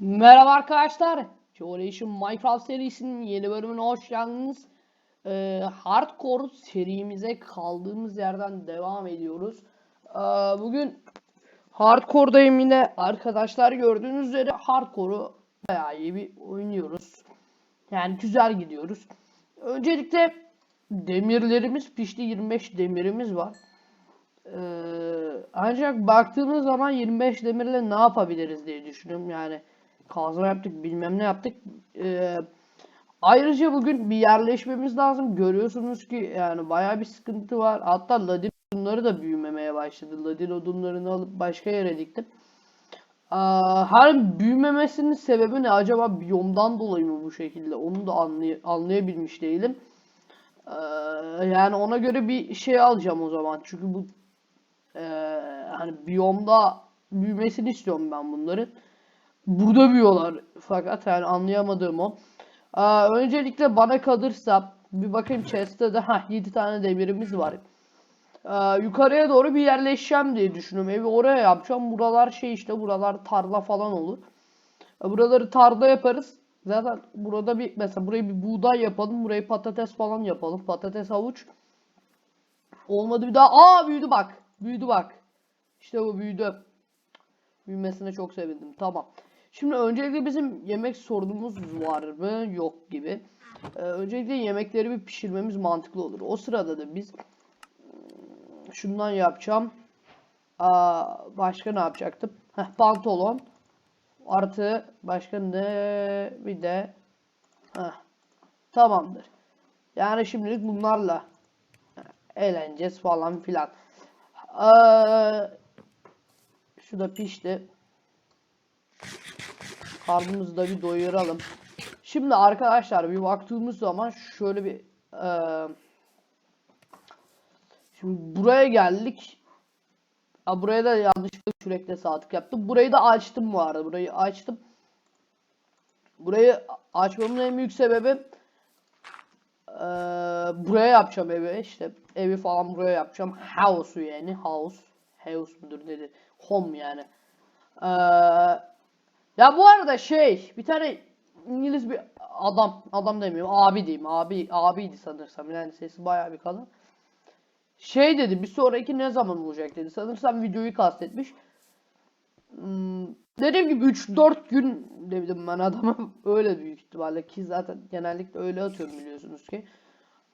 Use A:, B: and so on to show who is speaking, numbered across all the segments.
A: Merhaba arkadaşlar. Generation Minecraft serisinin yeni bölümüne hoş geldiniz. Ee, hardcore serimize kaldığımız yerden devam ediyoruz. Ee, bugün Hardcore'dayım yine arkadaşlar gördüğünüz üzere Hardcore'u bayağı iyi bir oynuyoruz. Yani güzel gidiyoruz. Öncelikle demirlerimiz pişti 25 demirimiz var. Ee, ancak baktığımız zaman 25 demirle ne yapabiliriz diye düşünüyorum. Yani kazma yaptık bilmem ne yaptık. Ee, ayrıca bugün bir yerleşmemiz lazım. Görüyorsunuz ki yani bayağı bir sıkıntı var. Hatta ladin odunları da büyümemeye başladı. Ladin odunlarını alıp başka yere diktim. Aa, her büyümemesinin sebebi ne? Acaba biyomdan dolayı mı bu şekilde? Onu da anlay anlayabilmiş değilim. Ee, yani ona göre bir şey alacağım o zaman. Çünkü bu ee, hani biyomda büyümesini istiyorum ben bunların. Burada büyüyorlar fakat yani anlayamadığım o. Aa, öncelikle bana kalırsa bir bakayım chest'te de ha 7 tane demirimiz var. Aa, yukarıya doğru bir yerleşeceğim diye düşünüyorum. Evi oraya yapacağım. Buralar şey işte buralar tarla falan olur. Aa, Buraları tarla yaparız. Zaten burada bir mesela burayı bir buğday yapalım. Burayı patates falan yapalım. Patates havuç. Olmadı bir daha. Aa büyüdü bak. Büyüdü bak. İşte bu büyüdü. Büyümesine çok sevindim. Tamam. Şimdi öncelikle bizim yemek sorunumuz var mı? Yok gibi. Ee, öncelikle yemekleri bir pişirmemiz mantıklı olur. O sırada da biz hmm, şundan yapacağım. Aa, başka ne yapacaktım? Heh, pantolon. Artı başka ne? Bir de heh, tamamdır. Yani şimdilik bunlarla eğleneceğiz falan filan. Ee, şu da pişti. Karnımızı da bir doyuralım. Şimdi arkadaşlar bir baktığımız zaman şöyle bir eee, şimdi buraya geldik. Ha, buraya da yanlışlıkla sürekli saatlik yaptım. Burayı da açtım bu arada. Burayı açtım. Burayı açmamın en büyük sebebi eee, buraya yapacağım evi işte evi falan buraya yapacağım. House'u yani house. House mudur nedir? Home yani. Eee, ya bu arada şey bir tane İngiliz bir adam adam demiyorum abi diyeyim abi abiydi sanırsam yani sesi bayağı bir kalın. Şey dedi bir sonraki ne zaman olacak dedi. Sanırsam videoyu kastetmiş. Hmm, dediğim gibi 3-4 gün dedim ben adama öyle büyük ihtimalle ki zaten genellikle öyle atıyorum biliyorsunuz ki.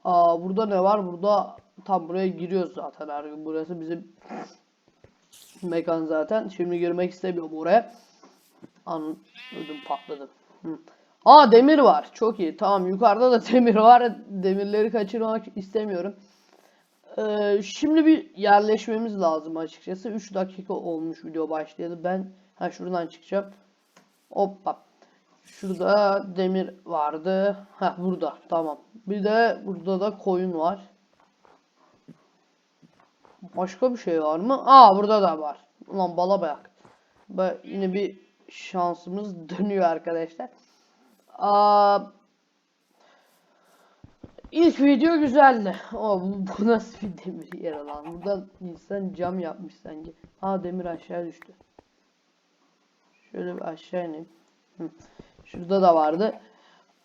A: Aa, burada ne var? Burada tam buraya giriyoruz zaten her gün. Burası bizim mekan zaten. Şimdi girmek istemiyorum oraya. An ödüm patladı. Hı. Aa demir var. Çok iyi. Tamam yukarıda da demir var. Demirleri kaçırmak istemiyorum. Ee, şimdi bir yerleşmemiz lazım açıkçası. 3 dakika olmuş video başlayalı. Ben ha şuradan çıkacağım. Hoppa. Şurada demir vardı. Ha burada. Tamam. Bir de burada da koyun var. Başka bir şey var mı? Aa burada da var. Ulan bala bak. Ve yine bir şansımız dönüyor arkadaşlar. Aa, ilk video güzeldi. O bu, bu nasıl bir demir yer lan? Buradan insan cam yapmış sanki. Ha demir aşağı düştü. Şöyle bir aşağı ineyim. Hı. Şurada da vardı.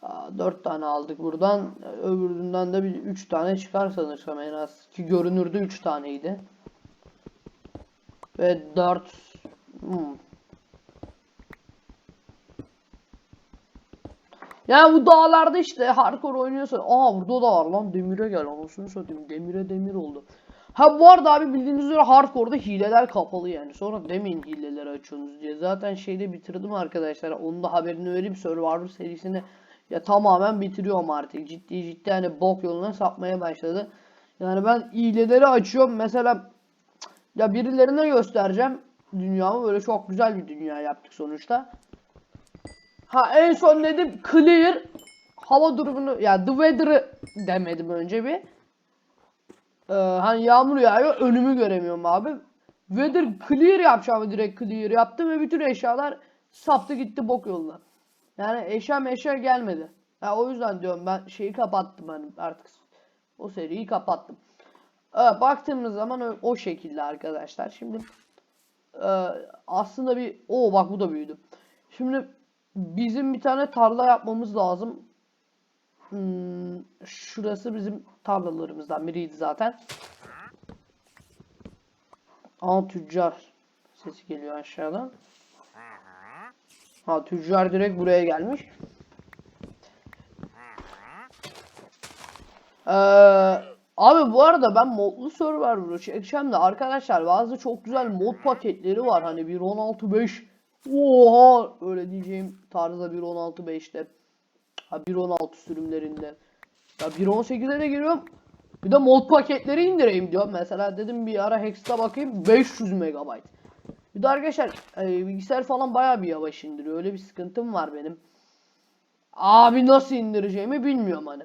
A: Aa, 4 tane aldık buradan. Öbüründen de bir 3 tane çıkar sanırsam en az. Ki görünürde 3 taneydi. Ve 4 hmm. Yani bu dağlarda işte hardcore oynuyorsa aa burada da var lan demire gel anasını satayım demire demir oldu. Ha bu arada abi bildiğiniz üzere hardcore'da hileler kapalı yani. Sonra demeyin hileleri açıyorsunuz diye. Zaten şeyde bitirdim arkadaşlar. Onun da haberini vereyim. Survivor serisini ya tamamen bitiriyorum artık. Ciddi ciddi hani bok yoluna sapmaya başladı. Yani ben hileleri açıyorum. Mesela ya birilerine göstereceğim dünyamı. Böyle çok güzel bir dünya yaptık sonuçta. Ha en son dedim clear hava durumunu ya yani the weather'ı demedim önce bir. Ee, hani yağmur yağıyor önümü göremiyorum abi. Weather clear yapacağımı direkt clear yaptım ve bütün eşyalar saptı gitti bok yoluna. Yani eşya meşya gelmedi. Ya o yüzden diyorum ben şeyi kapattım hani artık o seriyi kapattım. Evet, baktığımız zaman o, o şekilde arkadaşlar. Şimdi e, aslında bir o bak bu da büyüdü. Şimdi bizim bir tane tarla yapmamız lazım. Hmm, şurası bizim tarlalarımızdan biriydi zaten. Aa tüccar sesi geliyor aşağıdan. Ha tüccar direkt buraya gelmiş. Ee, abi bu arada ben modlu server çekeceğim de arkadaşlar bazı çok güzel mod paketleri var. Hani 1.16.5 Oha öyle diyeceğim tarzda 1.16.5'te. Ha 1.16 sürümlerinde. Ya 1.18'e de giriyorum. Bir de mod paketleri indireyim diyorum. Mesela dedim bir ara Hex'te bakayım 500 MB. Bir de arkadaşlar e, bilgisayar falan bayağı bir yavaş indiriyor. Öyle bir sıkıntım var benim. Abi nasıl indireceğimi bilmiyorum hani.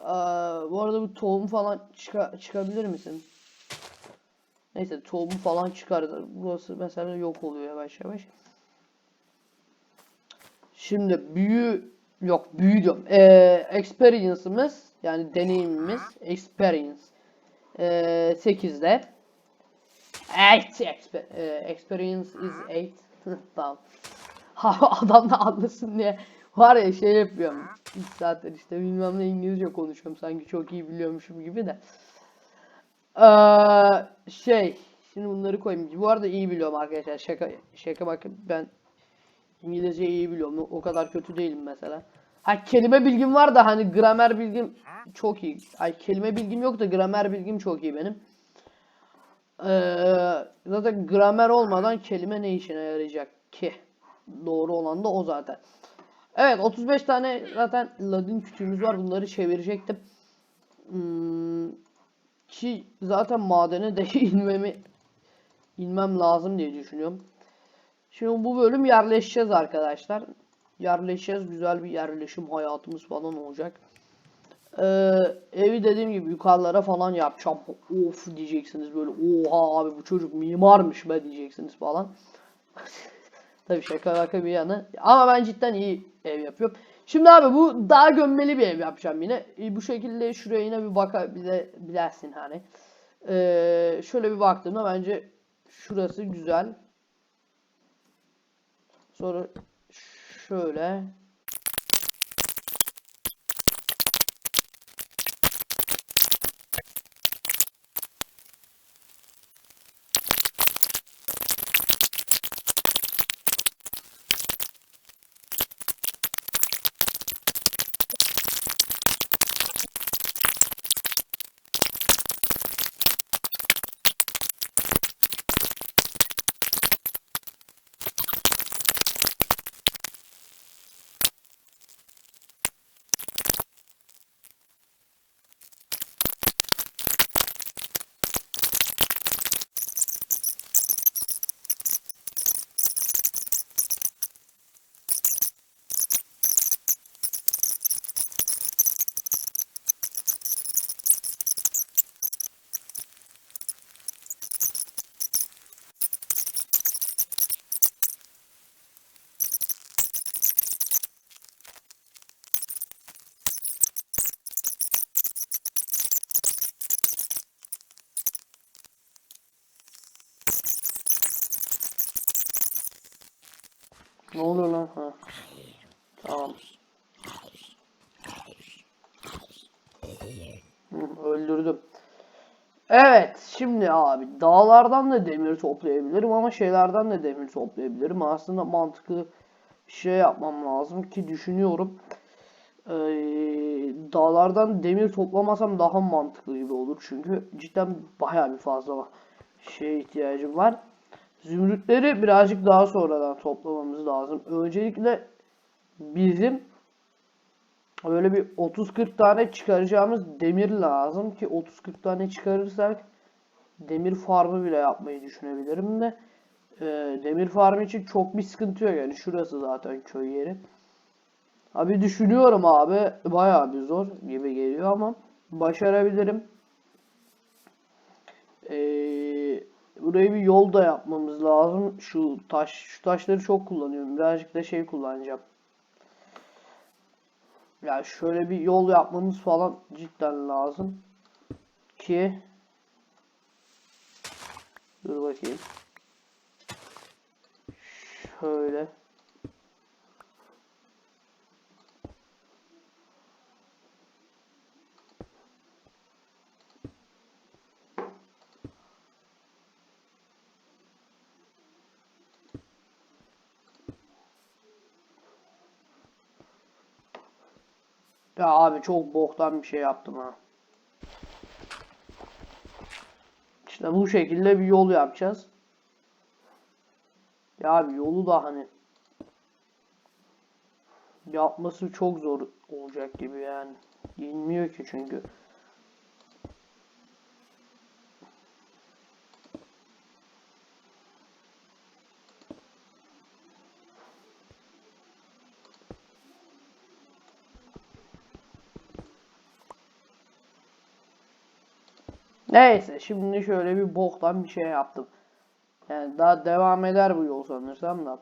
A: Ee, bu arada bu tohum falan çıka çıkabilir misin? Neyse tohum falan çıkardı. Burası mesela yok oluyor yavaş yavaş. Şimdi büyü yok büyü diyorum. Ee, experience'ımız yani deneyimimiz experience ee, 8'de. 8 expe- ee, experience is 8. tamam. Ha, Adam da anlasın diye var ya şey yapıyorum. İlk saatler işte bilmem ne İngilizce konuşuyorum sanki çok iyi biliyormuşum gibi de. Ee, şey şimdi bunları koyayım. Bu arada iyi biliyorum arkadaşlar. Şaka şaka bakın ben İngilizce iyi biliyorum. O kadar kötü değilim mesela. Ha kelime bilgim var da hani gramer bilgim çok iyi. Ay kelime bilgim yok da gramer bilgim çok iyi benim. Ee, zaten gramer olmadan kelime ne işine yarayacak ki? Doğru olan da o zaten. Evet 35 tane zaten ladin kütüğümüz var. Bunları çevirecektim. Hmm, ki zaten madene de inmemi inmem lazım diye düşünüyorum. Şimdi bu bölüm yerleşeceğiz arkadaşlar. Yerleşeceğiz. Güzel bir yerleşim hayatımız falan olacak. Ee, evi dediğim gibi yukarılara falan yapacağım. Of diyeceksiniz böyle. Oha abi bu çocuk mimarmış be diyeceksiniz falan. Tabii şaka şaka bir yana. Ama ben cidden iyi ev yapıyorum. Şimdi abi bu daha gömmeli bir ev yapacağım yine. E, bu şekilde şuraya yine bir bakabilirsin hani. Ee, şöyle bir baktığımda bence şurası güzel. Sonra şöyle. Ne oluyor lan? Ha. Tamam. Hı, öldürdüm. Evet, şimdi abi dağlardan da demir toplayabilirim ama şeylerden de demir toplayabilirim. Aslında mantıklı bir şey yapmam lazım ki düşünüyorum. Ee, dağlardan demir toplamasam daha mantıklı gibi olur çünkü cidden bayağı bir fazla şeye ihtiyacım var. Zümrütleri birazcık daha sonradan toplamamız lazım. Öncelikle bizim böyle bir 30-40 tane çıkaracağımız demir lazım ki 30-40 tane çıkarırsak demir farmı bile yapmayı düşünebilirim de e, demir farmı için çok bir sıkıntı yok yani şurası zaten köy yeri. Abi düşünüyorum abi bayağı bir zor gibi geliyor ama başarabilirim. Eee Buraya bir yol da yapmamız lazım. Şu taş, şu taşları çok kullanıyorum. Birazcık da şey kullanacağım. Ya yani şöyle bir yol yapmamız falan cidden lazım. Ki Dur bakayım. Şöyle. Ya abi çok boktan bir şey yaptım ha. İşte bu şekilde bir yol yapacağız. Ya abi yolu da hani yapması çok zor olacak gibi yani. Bilmiyor ki çünkü. Neyse şimdi şöyle bir boktan bir şey yaptım. Yani daha devam eder bu yol sanırsam da.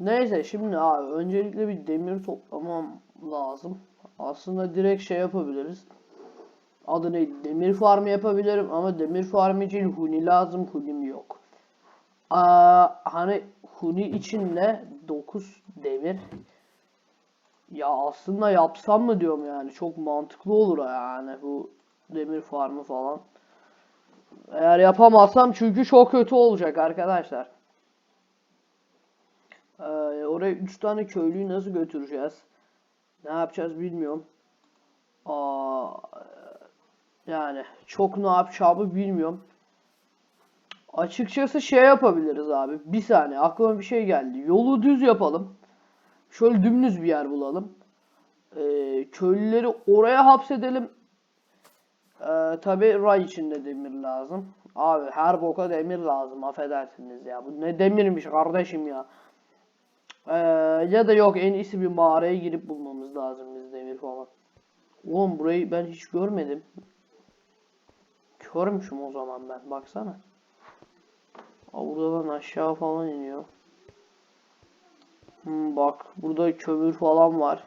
A: Neyse şimdi abi öncelikle bir demir toplamam lazım. Aslında direkt şey yapabiliriz. Adı neydi? Demir farmı yapabilirim ama demir farmı için huni lazım. Hunim yok. Aa, hani huni için de 9 demir. Ya aslında yapsam mı diyorum yani. Çok mantıklı olur yani bu demir farmı falan. Eğer yapamazsam çünkü çok kötü olacak arkadaşlar. Ee, oraya 3 tane köylüyü nasıl götüreceğiz? Ne yapacağız bilmiyorum. Aa, yani çok ne yapacağımı bilmiyorum. Açıkçası şey yapabiliriz abi. Bir saniye aklıma bir şey geldi. Yolu düz yapalım. Şöyle dümdüz bir yer bulalım. Ee, köylüleri oraya hapsedelim. Ee, tabi ray içinde demir lazım. Abi her boka demir lazım affedersiniz ya. Bu ne demirmiş kardeşim ya. Ee, ya da yok en iyisi bir mağaraya girip bulmamız lazım biz demir falan. Oğlum burayı ben hiç görmedim. Körmüşüm o zaman ben baksana. Aa, buradan aşağı falan iniyor. Hmm, bak burada kömür falan var.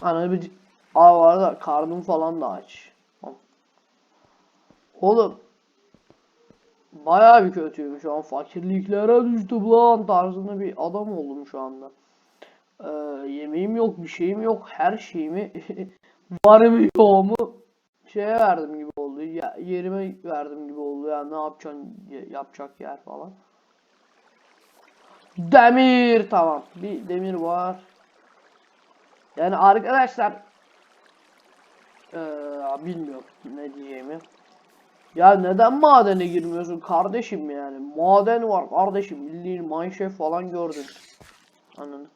A: Hani bir Aa var da karnım falan da aç. Oğlum Bayağı bir kötüyüm şu an fakirliklere düştüm lan tarzında bir adam oldum şu anda. Ee, yemeğim yok bir şeyim yok her şeyimi varımı yoğumu şeye verdim gibi oldu ya, yerime verdim gibi oldu yani ne yapacaksın yapacak yer falan. Demir tamam bir demir var. Yani arkadaşlar ee, bilmiyorum ne diyeceğimi. Ya neden madene girmiyorsun kardeşim yani? Maden var kardeşim. Bildiğin Minecraft falan gördün. Anladın.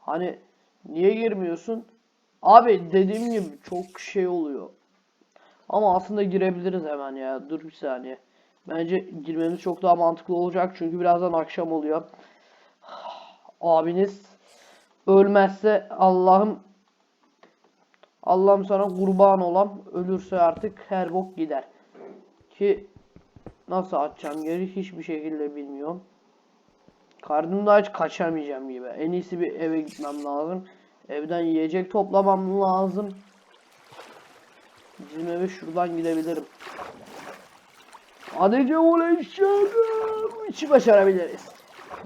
A: Hani niye girmiyorsun? Abi dediğim gibi çok şey oluyor. Ama aslında girebiliriz hemen ya. Dur bir saniye. Bence girmemiz çok daha mantıklı olacak. Çünkü birazdan akşam oluyor. Abiniz ölmezse Allah'ım Allah'ım sana kurban olan ölürse artık her bok gider. Ki nasıl atacağım geri hiçbir şekilde bilmiyorum. Karnımda aç kaçamayacağım gibi. En iyisi bir eve gitmem lazım. Evden yiyecek toplamam lazım. Bizim eve şuradan gidebilirim. Olay Bu işi başarabiliriz.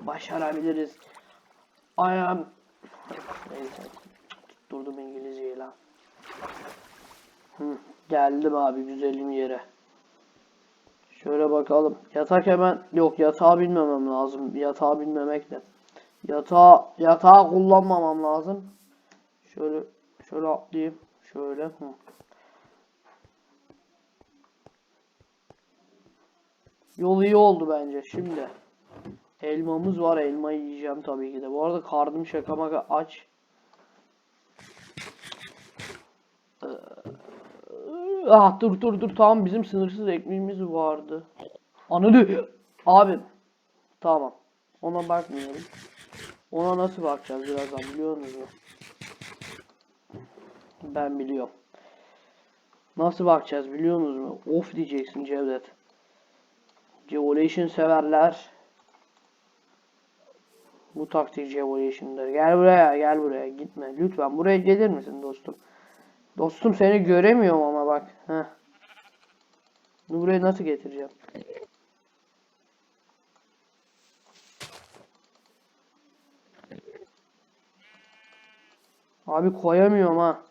A: Başarabiliriz. I am... Neyse. Durdum İngilizceyi lan. Hı, geldim abi güzelim yere. Şöyle bakalım. Yatak hemen yok yatağı bilmemem lazım. Yatağı bilmemek de. Yatağı yatağı kullanmamam lazım. Şöyle şöyle atlayayım. Şöyle. Hı. Yol iyi oldu bence. Şimdi elmamız var. Elmayı yiyeceğim tabii ki de. Bu arada karnım şaka maka aç. Ah dur dur dur tamam bizim sınırsız ekmeğimiz vardı. Anladı. Abi. Tamam. Ona bakmıyorum. Ona nasıl bakacağız birazdan biliyor musunuz? Ben biliyorum. Nasıl bakacağız biliyor musunuz? Of diyeceksin Cevdet. Geolation severler. Bu taktik Geolation'dır. Gel buraya gel buraya gitme. Lütfen buraya gelir misin dostum? Dostum seni göremiyorum ama bak. Heh. Buraya nasıl getireceğim? Abi koyamıyorum ha.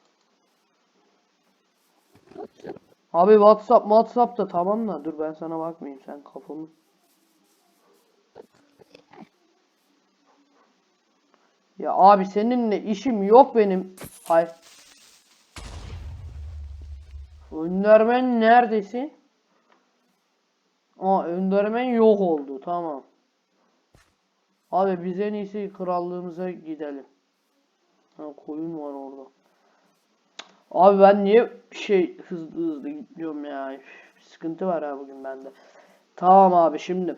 A: Abi WhatsApp WhatsApp da tamam da dur ben sana bakmayayım sen kafamı. Ya abi seninle işim yok benim. Hayır. Öndermen neredesin? Aa öndermen yok oldu tamam. Abi biz en iyisi krallığımıza gidelim. Ha, koyun var orada. Abi ben niye şey hızlı hızlı gidiyorum ya. Sıkıntı var ha bugün bende. Tamam abi şimdi.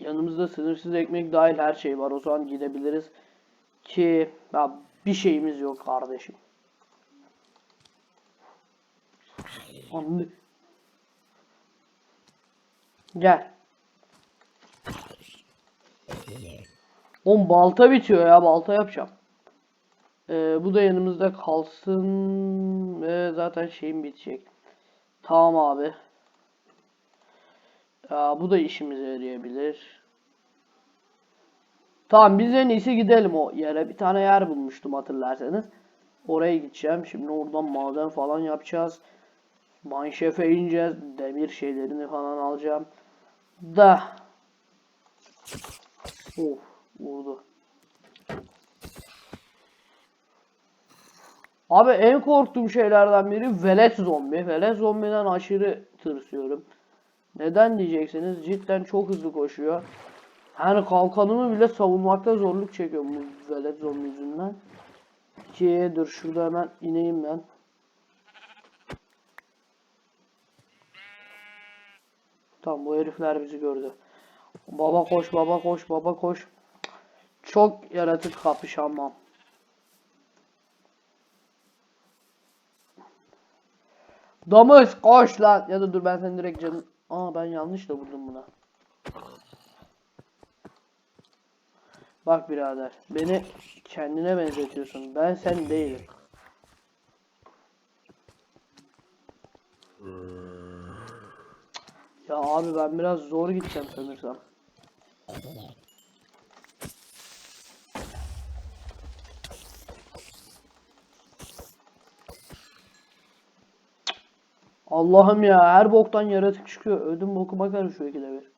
A: Yanımızda sınırsız ekmek dahil her şey var. O zaman gidebiliriz. Ki ya bir şeyimiz yok kardeşim. Anlı. Gel. Oğlum balta bitiyor ya. Balta yapacağım. Ee, bu da yanımızda kalsın. Ve zaten şeyim bitecek. Tamam abi. Ya, bu da işimize yarayabilir. Tamam biz en iyisi gidelim o yere. Bir tane yer bulmuştum hatırlarsanız. Oraya gideceğim. Şimdi oradan maden falan yapacağız. Mineshaft'e ineceğiz. Demir şeylerini falan alacağım. Da. Of vurdu. Abi en korktuğum şeylerden biri velet zombi. Velet zombiden aşırı tırsıyorum. Neden diyeceksiniz? Cidden çok hızlı koşuyor. Yani kalkanımı bile savunmakta zorluk çekiyorum bu velet zombi yüzünden. Ki dur şurada hemen ineyim ben. Tamam bu herifler bizi gördü. Baba koş baba koş baba koş. Çok yaratık kapışamam. Domuz koş lan. Ya da dur ben seni direkt canım. Aa ben yanlış da vurdum buna. Bak birader beni kendine benzetiyorsun. Ben sen değilim. Ya abi ben biraz zor gideceğim sanırsam. Allah'ım ya her boktan yaratık çıkıyor. Ödüm bokuma karışıyor ikide bir.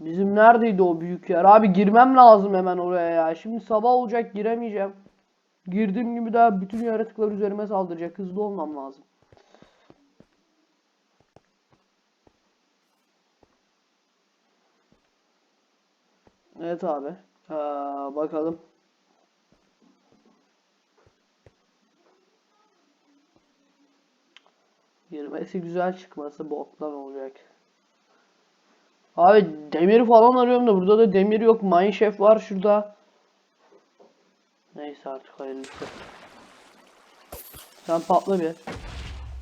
A: Bizim neredeydi o büyük yer? Abi girmem lazım hemen oraya ya. Şimdi sabah olacak giremeyeceğim. Girdiğim gibi daha bütün yaratıklar üzerime saldıracak. Hızlı olmam lazım. Evet abi. Ee, bakalım. Girmesi güzel çıkması boktan olacak. Abi demir falan arıyorum da burada da demir yok. Mineshaft var şurada. Neyse artık hayırlısı. Sen patla bir.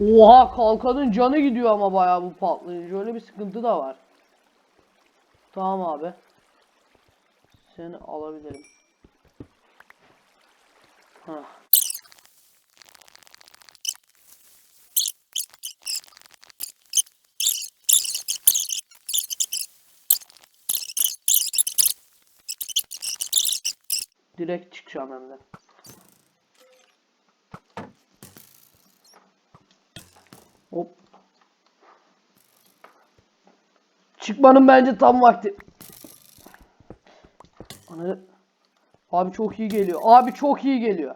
A: Oha kalkanın canı gidiyor ama bayağı bu patlayınca. Öyle bir sıkıntı da var. Tamam abi. Seni alabilirim. Hah. Direkt çıkacağım hem de. Hop. Çıkmanın bence tam vakti. Abi çok iyi geliyor. Abi çok iyi geliyor.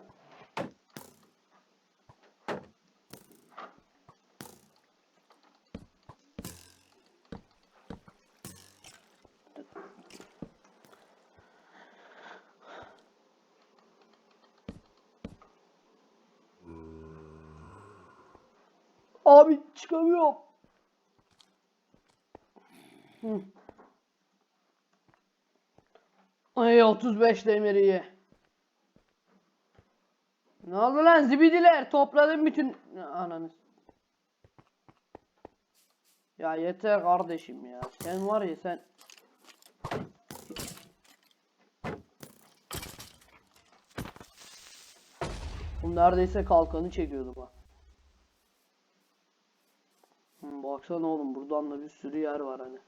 A: Abi çıkamıyorum. Hı. Ay 35 demiri ye. Ne oldu lan zibidiler? Topladım bütün ananı. Ya yeter kardeşim ya. Sen var ya sen. Bu neredeyse kalkanı çekiyordu bak. Hı, baksana oğlum buradan da bir sürü yer var hani.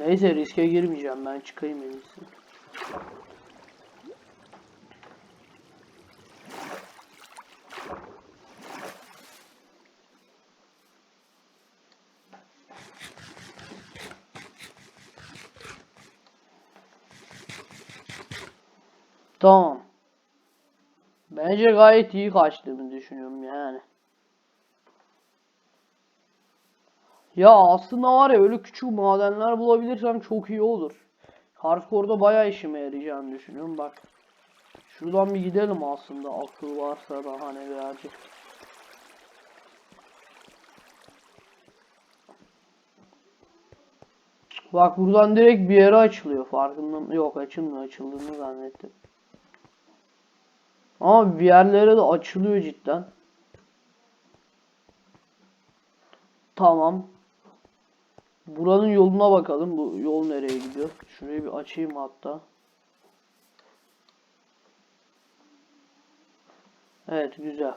A: Neyse riske girmeyeceğim ben çıkayım en iyisi. Tamam. Bence gayet iyi kaçtığımı düşünüyorum yani. Ya aslında var ya öyle küçük madenler bulabilirsem çok iyi olur. Hardcore'da bayağı işime yarayacağını düşünüyorum bak. Şuradan bir gidelim aslında akıl varsa da hani birazcık. Bak buradan direkt bir yere açılıyor farkında? Yok açılmıyor açıldığını zannettim. Ama bir yerlere de açılıyor cidden. Tamam. Buranın yoluna bakalım. Bu yol nereye gidiyor? Şurayı bir açayım hatta. Evet güzel.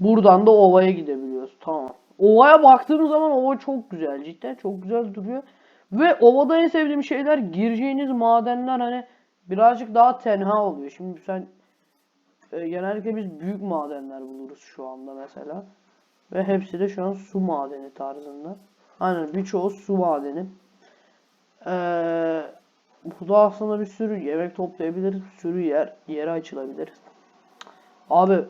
A: Buradan da ovaya gidebiliyoruz. Tamam. Ovaya baktığım zaman ova çok güzel. Cidden çok güzel duruyor. Ve ovada en sevdiğim şeyler gireceğiniz madenler hani birazcık daha tenha oluyor. Şimdi sen e, genellikle biz büyük madenler buluruz şu anda mesela. Ve hepsi de şu an su madeni tarzında. Aynen birçoğu su madeni. Ee, burada aslında bir sürü yemek toplayabiliriz. Bir sürü yer yere açılabilir. Abi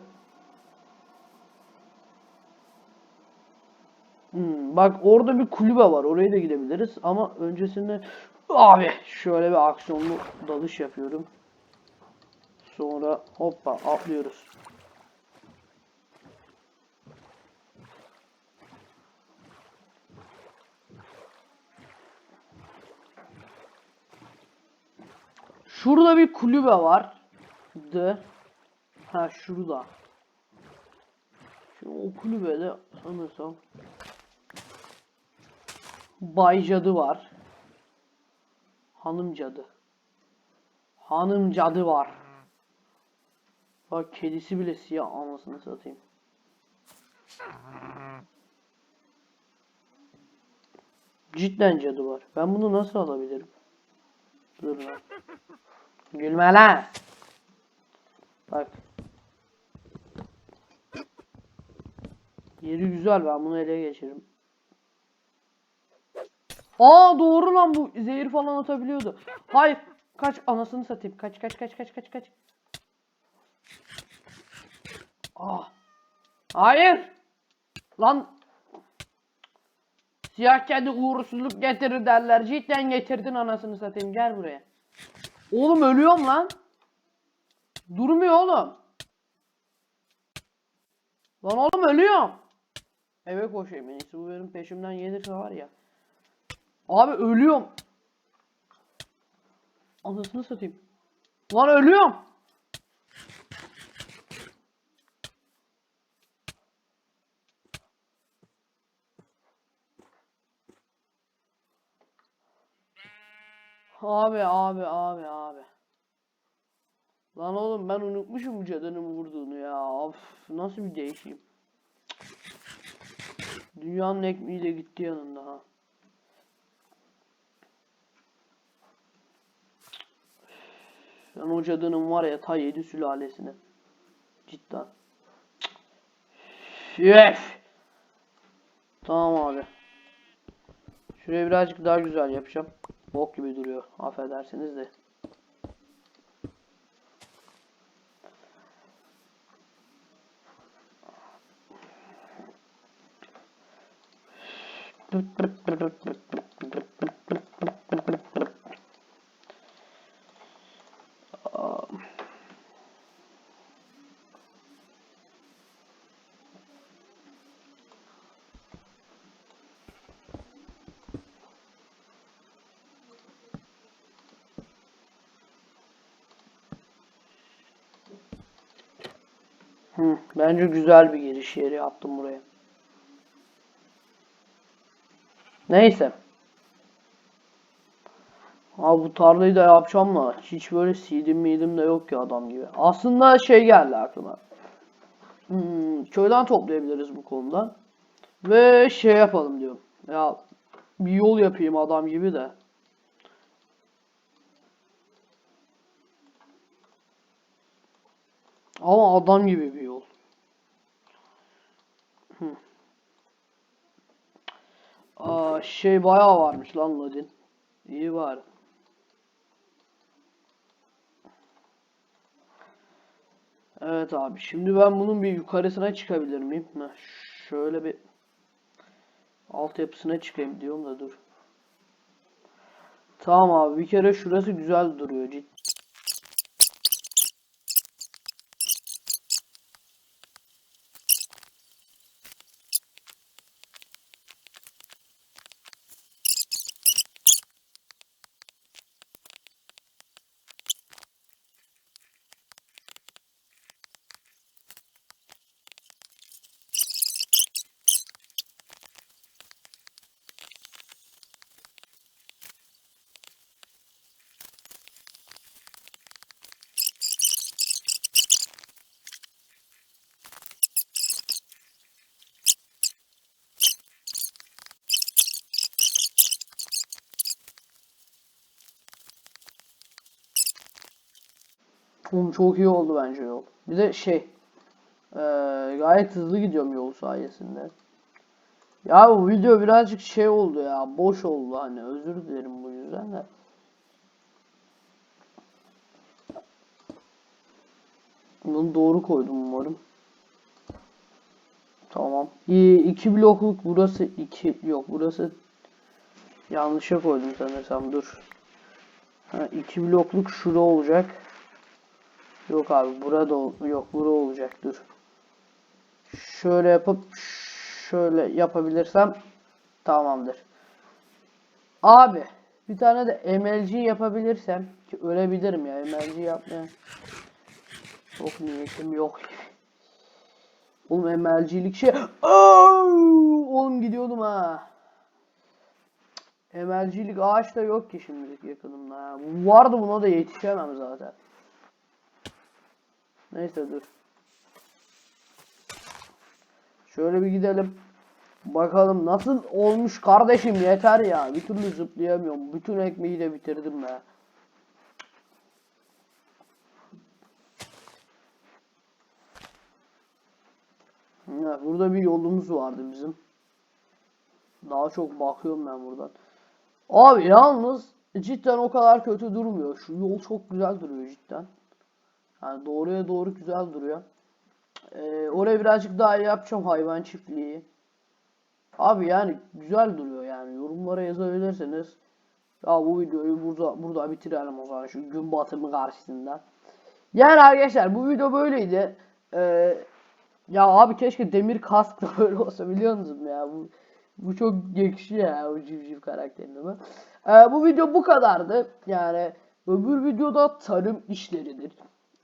A: Hmm, bak orada bir kulübe var. Oraya da gidebiliriz. Ama öncesinde abi şöyle bir aksiyonlu dalış yapıyorum. Sonra hoppa atlıyoruz. Şurada bir kulübe var. De. Ha şurada. Şimdi o kulübede sanırsam Bay Cadı var. Hanım Cadı. Hanım Cadı var. Bak kedisi bile siyah anasını satayım. Cidden cadı var. Ben bunu nasıl alabilirim? Dur lan. Gülme lan. Bak. Yeri güzel ben bunu ele geçiririm. Aa doğru lan bu zehir falan atabiliyordu. Hayır. Kaç anasını satayım. Kaç kaç kaç kaç kaç kaç. Ah. Hayır. Lan. Siyah kedi uğursuzluk getirir derler. Cidden getirdin anasını satayım. Gel buraya. Oğlum ölüyorum lan. Durmuyor oğlum. Lan oğlum ölüyorum. Eve koşayım en iyisi. Bu benim peşimden gelirse var ya. Abi ölüyorum. Anasını satayım. Lan ölüyorum. Abi abi abi abi. Lan oğlum ben unutmuşum bu cadının vurduğunu ya. Of nasıl bir değişeyim. Dünyanın ekmeği de gitti yanında ha. Ben o cadının var ya ta yedi sülalesine. Cidden. Üf. Tamam abi. Şuraya birazcık daha güzel yapacağım. Bok gibi duruyor. Affedersiniz de. Hı, bence güzel bir giriş yeri yaptım buraya. Neyse. Abi bu tarlayı da yapacağım da hiç böyle seedim midim de yok ya adam gibi. Aslında şey geldi aklıma. Hmm, köyden toplayabiliriz bu konuda. Ve şey yapalım diyorum. Ya bir yol yapayım adam gibi de. Ama adam gibi bir yol. Hı. Aa, şey bayağı varmış lan Ladin. İyi var. Evet abi. Şimdi ben bunun bir yukarısına çıkabilir miyim? Heh, şöyle bir altyapısına çıkayım diyorum da dur. Tamam abi. Bir kere şurası güzel duruyor. Ciddi. Oğlum çok iyi oldu bence yol. Bir de şey eee, gayet hızlı gidiyorum yol sayesinde. Ya bu video birazcık şey oldu ya boş oldu hani özür dilerim bu yüzden de. Bunu doğru koydum umarım. Tamam. İyi, iki blokluk burası iki yok burası yanlışa koydum sanırsam dur. Ha, iki blokluk şura olacak. Yok abi burada yok bura olacak dur. Şöyle yapıp şöyle yapabilirsem tamamdır. Abi bir tane de MLG yapabilirsem ki ölebilirim ya MLG yapmaya. Çok niyetim yok. Oğlum MLG'lik şey. Oğlum gidiyordum ha. MLG'lik ağaç da yok ki şimdilik yakınımda. Vardı buna da yetişemem zaten. Neyse dur. Şöyle bir gidelim. Bakalım nasıl olmuş kardeşim yeter ya. Bir türlü zıplayamıyorum. Bütün ekmeği de bitirdim be. Ya, burada bir yolumuz vardı bizim. Daha çok bakıyorum ben buradan. Abi yalnız cidden o kadar kötü durmuyor. Şu yol çok güzel duruyor cidden. Yani doğruya doğru güzel duruyor. Ee, oraya birazcık daha yapacağım hayvan çiftliği. Abi yani güzel duruyor yani. Yorumlara yazabilirseniz. Ya bu videoyu burada burada bitirelim o zaman şu gün batımı karşısında. Yani arkadaşlar bu video böyleydi. Ee, ya abi keşke demir kask da böyle olsa biliyor musun ya bu bu çok yakışıyor ya o civciv karakterine. Ee, bu video bu kadardı. Yani öbür videoda tarım işleridir.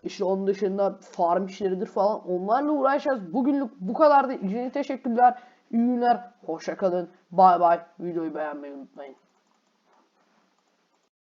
A: İşte onun dışında farm işleridir falan. Onlarla uğraşacağız. Bugünlük bu kadardı. İzlediğiniz için teşekkürler. İyi günler. Hoşça. Bay bay. Videoyu beğenmeyi unutmayın.